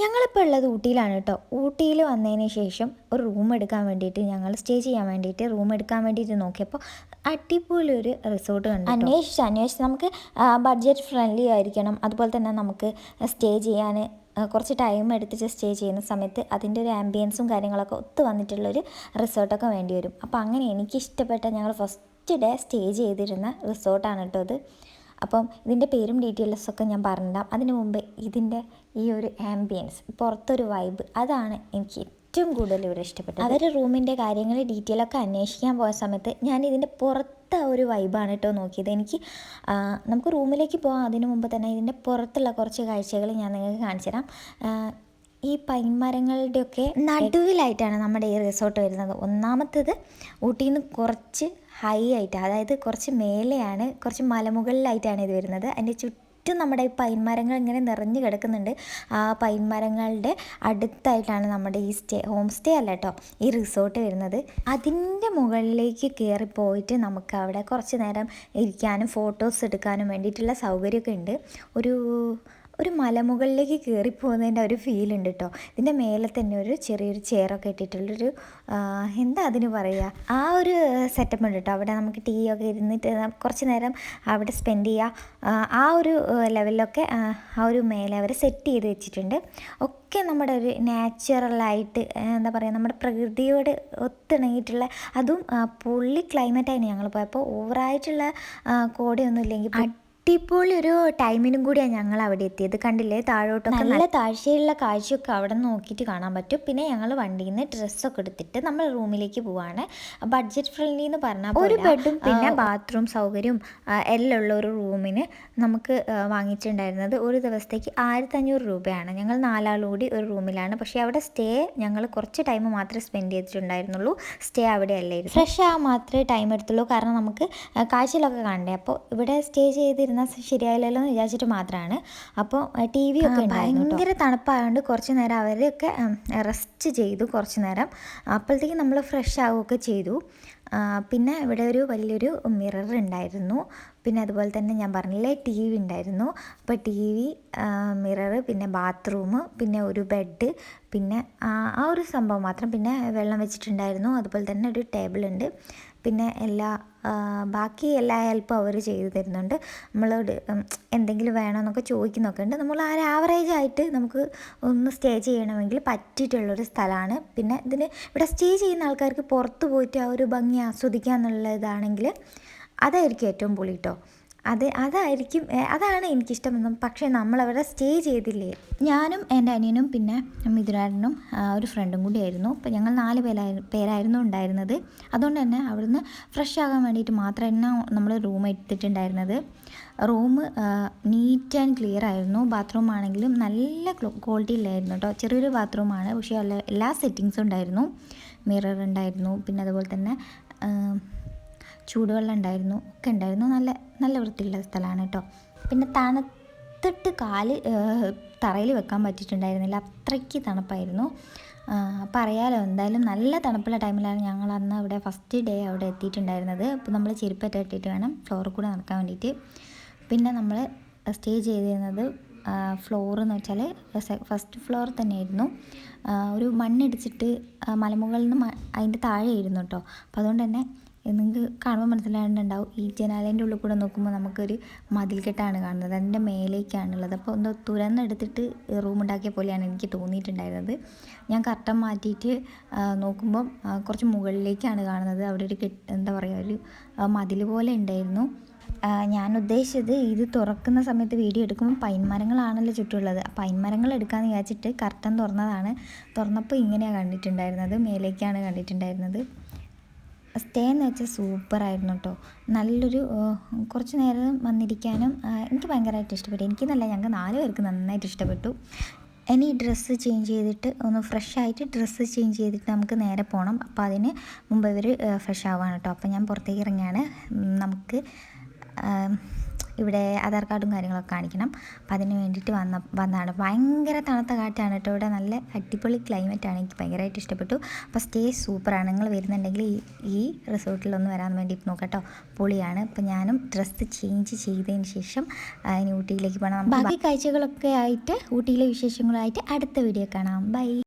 ഞങ്ങളിപ്പോൾ ഉള്ളത് ഊട്ടിയിലാണ് കേട്ടോ ഊട്ടിയിൽ വന്നതിന് ശേഷം ഒരു റൂം എടുക്കാൻ വേണ്ടിയിട്ട് ഞങ്ങൾ സ്റ്റേ ചെയ്യാൻ വേണ്ടിയിട്ട് റൂം എടുക്കാൻ വേണ്ടിയിട്ട് നോക്കിയപ്പോൾ അടിപൊളി ഒരു റിസോർട്ട് കണ്ടു അന്വേഷിച്ച് അന്വേഷിച്ച്. നമുക്ക് ബഡ്ജറ്റ് ഫ്രണ്ട്ലി ആയിരിക്കണം. അതുപോലെ തന്നെ നമുക്ക് സ്റ്റേ ചെയ്യാൻ കുറച്ച് ടൈം എടുത്തിട്ട് സ്റ്റേ ചെയ്യുന്ന സമയത്ത് അതിന്റെ ഒരു ആംബിയൻസും കാര്യങ്ങളൊക്കെ ഒത്തു വന്നിട്ടുള്ളൊരു റിസോർട്ടൊക്കെ വേണ്ടി വരും. അപ്പോൾ അങ്ങനെ എനിക്ക് ഇഷ്ടപ്പെട്ട ഞങ്ങൾ ഫസ്റ്റ് ഡേ സ്റ്റേ ചെയ്തിരുന്ന റിസോർട്ടാണ് കേട്ടോ ഇത്. അപ്പം ഇതിന്റെ പേരും ഡീറ്റെയിൽസൊക്കെ ഞാൻ പറഞ്ഞിടാം അതിന് മുമ്പ് ഇതിന്റെ ഈ ഒരു ആംബിയൻസ് പുറത്തൊരു വൈബ് അതാണ് എനിക്ക് ഏറ്റവും കൂടുതൽ ഇവിടെ ഇഷ്ടപ്പെട്ടത്. അവരുടെ റൂമിന്റെ കാര്യങ്ങൾ ഡീറ്റെയിൽ ഒക്കെ അന്വേഷിക്കാൻ പോയ സമയത്ത് ഞാൻ ഇതിന്റെ പുറത്തെ ഒരു വൈബാണ് കേട്ടോ നോക്കിയത്. എനിക്ക് നമുക്ക് റൂമിലേക്ക് പോകാം. അതിനു മുമ്പ് തന്നെ ഇതിന്റെ പുറത്തുള്ള കുറച്ച് കാഴ്ചകൾ ഞാൻ നിങ്ങൾക്ക് കാണിച്ചു തരാം ആ, പൈൻ മരങ്ങളുടെയൊക്കെ നടുവിലായിട്ടാണ് നമ്മുടെ ഈ റിസോർട്ട് വരുന്നത്. ഒന്നാമത്തേത് ഊട്ടിയിൽ നിന്ന് കുറച്ച് ഹൈ ആയിട്ട് അതായത് കുറച്ച് മേലെയാണ് കുറച്ച് മലമുകളിലായിട്ടാണ് ഇത് വരുന്നത്. അതിന്റെ ചുറ്റും നമ്മുടെ ഈ പൈൻ മരങ്ങൾ ഇങ്ങനെ നിറഞ്ഞു കിടക്കുന്നുണ്ട്. ആ പൈൻ മരങ്ങളുടെ അടുത്തായിട്ടാണ് നമ്മുടെ ഈ സ്റ്റേ ഹോം സ്റ്റേ അല്ല കേട്ടോ ഈ റിസോർട്ട് വരുന്നത്. അതിന്റെ മുകളിലേക്ക് കയറി പോയിട്ട് നമുക്ക് അവിടെ കുറച്ച് നേരം ഇരിക്കാനും ഫോട്ടോസ് എടുക്കാനും വേണ്ടിയിട്ടുള്ള സൗകര്യമൊക്കെ ഉണ്ട്. ഒരു ഒരു മലമുകളിലേക്ക് കയറിപ്പോകുന്നതിന്റെ ഒരു ഫീൽ ഉണ്ട് കേട്ടോ ഇതിന്റെ മേലെ തന്നെ ഒരു ചെറിയൊരു ചെയറൊക്കെ ഇട്ടിട്ടുള്ളൊരു എന്താ അതിന് പറയുക ആ ഒരു സെറ്റപ്പ് ഉണ്ട് കേട്ടോ അവിടെ നമുക്ക് ടീ ഒക്കെ ഇരുന്നിട്ട് കുറച്ച് നേരം അവിടെ സ്പെൻഡ് ചെയ്യുക ആ, ഒരു ലെവലിലൊക്കെ ആ ഒരു മേലെ അവർ സെറ്റ് ചെയ്ത് വെച്ചിട്ടുണ്ട്. ഒക്കെ നമ്മുടെ ഒരു നാച്ചുറലായിട്ട് എന്താ പറയുക നമ്മുടെ പ്രകൃതിയോട് ഒത്തിണങ്ങിയിട്ടുള്ള അതും പുള്ളി ക്ലൈമറ്റായിരുന്നു ഞങ്ങൾ പോയപ്പോൾ ഓവറായിട്ടുള്ള കോടയൊന്നും ഇല്ലെങ്കിൽ അടിപൊളി ഒരു ടൈമിനും കൂടിയാണ് ഞങ്ങൾ അവിടെ എത്തിയത്. കണ്ടില്ലേ? താഴോട്ടൊക്കെ നല്ല താഴ്ചയുള്ള കാഴ്ചയൊക്കെ അവിടെ നോക്കിയിട്ട് കാണാൻ പറ്റും. പിന്നെ ഞങ്ങൾ വണ്ടിയിൽ നിന്ന് ഡ്രസ്സൊക്കെ എടുത്തിട്ട് നമ്മൾ റൂമിലേക്ക് പോവാണ്. ബഡ്ജറ്റ് ഫ്രണ്ട്ലി എന്ന് പറഞ്ഞാൽ ഒരു ബെഡും പിന്നെ ബാത്റൂം സൗകര്യവും എല്ലാം ഉള്ള ഒരു റൂമിന് നമുക്ക് വാങ്ങിച്ചിട്ടുണ്ടായിരുന്നത് ഒരു ദിവസത്തേക്ക് ആയിരത്തഞ്ഞൂറ് രൂപയാണ്. ഞങ്ങൾ നാലാളുകൂടി ഒരു റൂമിലാണ്. പക്ഷേ അവിടെ സ്റ്റേ ഞങ്ങൾ കുറച്ച് ടൈം മാത്രമേ സ്പെൻഡ് ചെയ്തിട്ടുണ്ടായിരുന്നുള്ളൂ. സ്റ്റേ അവിടെ അല്ലായിരുന്നു. ഫ്രഷ് ആ മാത്രമേ ടൈം എടുത്തുള്ളൂ. കാരണം നമുക്ക് കാഴ്ചയിലൊക്കെ കാണണ്ടേ? അപ്പോൾ ഇവിടെ സ്റ്റേ ചെയ്തിരുന്ന ശരിയായില്ലല്ലോ എന്ന് വിചാരിച്ചിട്ട് മാത്രമാണ് അപ്പോൾ ടി വി ഒക്കെ. ഭയങ്കര തണുപ്പായതുകൊണ്ട് കുറച്ച് നേരം അവരെയൊക്കെ റെസ്റ്റ് ചെയ്തു കുറച്ച് നേരം. അപ്പോഴത്തേക്കും നമ്മൾ ഫ്രഷ് ആവുകയൊക്കെ ചെയ്തു. പിന്നെ ഇവിടെ ഒരു വലിയൊരു മിറർ ഉണ്ടായിരുന്നു. പിന്നെ അതുപോലെ തന്നെ ഞാൻ പറഞ്ഞില്ലേ ടി വി ഉണ്ടായിരുന്നു. അപ്പോൾ ടി വി മിറർ പിന്നെ ബാത്റൂം പിന്നെ ഒരു ബെഡ് പിന്നെ ആ ഒരു സംഭവം മാത്രം. പിന്നെ വെള്ളം വെച്ചിട്ടുണ്ടായിരുന്നു. അതുപോലെ തന്നെ ഒരു ടേബിൾ ഉണ്ട് പിന്നെ എല്ലാ ബാക്കി എല്ലാ ഹെൽപ്പും അവർ ചെയ്തു തരുന്നുണ്ട്. നമ്മളോട് എന്തെങ്കിലും വേണമെന്നൊക്കെ ചോദിക്കുന്നൊക്കെ ഉണ്ട്. നമ്മൾ ആ ആവറേജ് ആയിട്ട് നമുക്ക് ഒന്ന് സ്റ്റേ ചെയ്യണമെങ്കിൽ പറ്റിയിട്ടുള്ളൊരു സ്ഥലമാണ്. പിന്നെ ഇതിന് ഇവിടെ സ്റ്റേ ചെയ്യുന്ന ആൾക്കാർക്ക് പുറത്ത് പോയിട്ട് ആ ഒരു ഭംഗി ആസ്വദിക്കുക എന്നുള്ളതാണെങ്കിൽ അതായിരിക്കും ഏറ്റവും പൊളി കേട്ടോ അത് അതായിരിക്കും അതാണ് എനിക്കിഷ്ടമെന്നും. പക്ഷേ നമ്മളവിടെ സ്റ്റേ ചെയ്തില്ലേ? ഞാനും എന്റെ അനിയനും പിന്നെ മിഥുരാടനും ഒരു ഫ്രണ്ടും കൂടിയായിരുന്നു. അപ്പോൾ ഞങ്ങൾ നാല് പേരായിരുന്നു പേരായിരുന്നു ഉണ്ടായിരുന്നത്. അതുകൊണ്ട് തന്നെ അവിടുന്ന് ഫ്രഷ് ആകാൻ വേണ്ടിയിട്ട് മാത്രമാണ് നമ്മൾ റൂം എടുത്തിട്ടുണ്ടായിരുന്നത്. റൂം നീറ്റ് ആൻഡ് ക്ലിയർ ആയിരുന്നു. ബാത്റൂം ആണെങ്കിലും നല്ല ക്വാളിറ്റി ക്വാളിറ്റിയിലായിരുന്നു കേട്ടോ. ചെറിയൊരു ബാത്റൂമാണ്. പക്ഷേ എല്ലാ സെറ്റിങ്സും ഉണ്ടായിരുന്നു. മിറർ ഉണ്ടായിരുന്നു. പിന്നെ അതുപോലെ തന്നെ ചൂടുവെള്ളം ഉണ്ടായിരുന്നു. ഒക്കെ ഉണ്ടായിരുന്നു. നല്ല നല്ല വൃത്തിയുള്ള സ്ഥലമാണ് കേട്ടോ. പിന്നെ തണുത്തിട്ട് കാൽ തറയിൽ വെക്കാൻ പറ്റിയിട്ടുണ്ടായിരുന്നില്ല. അത്രയ്ക്ക് തണുപ്പായിരുന്നു. പറയാലോ എന്തായാലും നല്ല തണുപ്പുള്ള ടൈമിലാണ് ഞങ്ങൾ അന്ന് അവിടെ ഫസ്റ്റ് ഡേ അവിടെ എത്തിയിട്ടുണ്ടായിരുന്നത്. അപ്പോൾ നമ്മൾ ചെരുപ്പറ്റ ഇട്ടിട്ട് വേണം ഫ്ലോറിൽ കൂടെ നടക്കാൻ വേണ്ടിയിട്ട്. പിന്നെ നമ്മൾ സ്റ്റേ ചെയ്തിരുന്നത് ഫ്ലോർ എന്ന് വെച്ചാൽ ഫസ്റ്റ് ഫ്ലോർ തന്നെയായിരുന്നു. ഒരു മണ്ണിടിച്ചിട്ട് മലമുകളിൽ നിന്ന് അതിന്റെ താഴെയായിരുന്നു കേട്ടോ. അപ്പോൾ അതുകൊണ്ട് തന്നെ നിങ്ങൾക്ക് കാണുമ്പോൾ മനസ്സിലായിട്ടുണ്ടാവും ഈ ജനാലേന്റെ ഉള്ളിൽ കൂടെ നോക്കുമ്പോൾ നമുക്കൊരു മതിൽക്കെട്ടാണ് കാണുന്നത്. അതിന്റെ മേലേക്കാണുള്ളത്. അപ്പോൾ ഒന്ന് തുറന്നെടുത്തിട്ട് റൂം ഉണ്ടാക്കിയ പോലെയാണ് എനിക്ക് തോന്നിയിട്ടുണ്ടായിരുന്നത്. ഞാൻ കർട്ടൻ മാറ്റിയിട്ട് നോക്കുമ്പം കുറച്ച് മുകളിലേക്കാണ് കാണുന്നത്. അവിടെ ഒരു കെട്ട് എന്താ പറയുക ഒരു മതിൽ പോലെ ഉണ്ടായിരുന്നു. ഞാൻ ഉദ്ദേശിച്ചത് ഇത് തുറക്കുന്ന സമയത്ത് വീഡിയോ എടുക്കുമ്പോൾ പൈൻ മരങ്ങളാണല്ലോ ചുറ്റുമുള്ളത് അപ്പോൾ പൈൻ മരങ്ങൾ എടുക്കാമെന്ന് വിചാരിച്ചിട്ട് കർട്ടൻ തുറന്നതാണ്. തുറന്നപ്പോൾ ഇങ്ങനെയാണ് കണ്ടിട്ടുണ്ടായിരുന്നത്. മേലേക്കാണ് കണ്ടിട്ടുണ്ടായിരുന്നത്. സ്റ്റേ എന്ന് വെച്ചാൽ സൂപ്പറായിരുന്നു കേട്ടോ നല്ലൊരു കുറച്ച് നേരം വന്നിരിക്കാനും എനിക്ക് ഭയങ്കരമായിട്ട് ഇഷ്ടപ്പെട്ടു. എനിക്ക് നല്ല ഞങ്ങൾക്ക് നാല് പേർക്ക് നന്നായിട്ട് ഇഷ്ടപ്പെട്ടു. ഇനി ഡ്രസ്സ് ചേഞ്ച് ചെയ്തിട്ട് ഒന്ന് ഫ്രഷ് ആയിട്ട് ഡ്രസ്സ് ചേഞ്ച് ചെയ്തിട്ട് നമുക്ക് നേരെ പോകണം അപ്പോൾ അതിന് മുമ്പ് ഇവർ ഫ്രഷ് ആവാണ് കേട്ടോ അപ്പോൾ ഞാൻ പുറത്തേക്ക് ഇറങ്ങിയാണ് നമുക്ക് ഇവിടെ ആധാർ കാർഡും കാര്യങ്ങളൊക്കെ കാണിക്കണം. അപ്പം അതിന് വേണ്ടിയിട്ട് വന്ന വന്നതാണ്. ഭയങ്കര തണുത്ത കാറ്റാണ് കേട്ടോ ഇവിടെ. നല്ല അടിപൊളി ക്ലൈമറ്റാണ് എനിക്ക് ഭയങ്കരമായിട്ട് ഇഷ്ടപ്പെട്ടു. അപ്പോൾ സ്റ്റേ സൂപ്പറാണ് നിങ്ങൾ വരുന്നുണ്ടെങ്കിൽ ഈ ഈ റിസോർട്ടിലൊന്ന് വരാൻ വേണ്ടിയിട്ട് നോക്കട്ടോ പൊളിയാണ്. അപ്പം ഞാനും ഡ്രസ്സ് ചേഞ്ച് ചെയ്തതിന് ശേഷം ഇനി ഊട്ടിയിലേക്ക് പോകണം ബാക്കി കാഴ്ചകളൊക്കെ ആയിട്ട് ഊട്ടിയിലെ വിശേഷങ്ങളായിട്ട് അടുത്ത വീഡിയോ കാണാം. ബൈ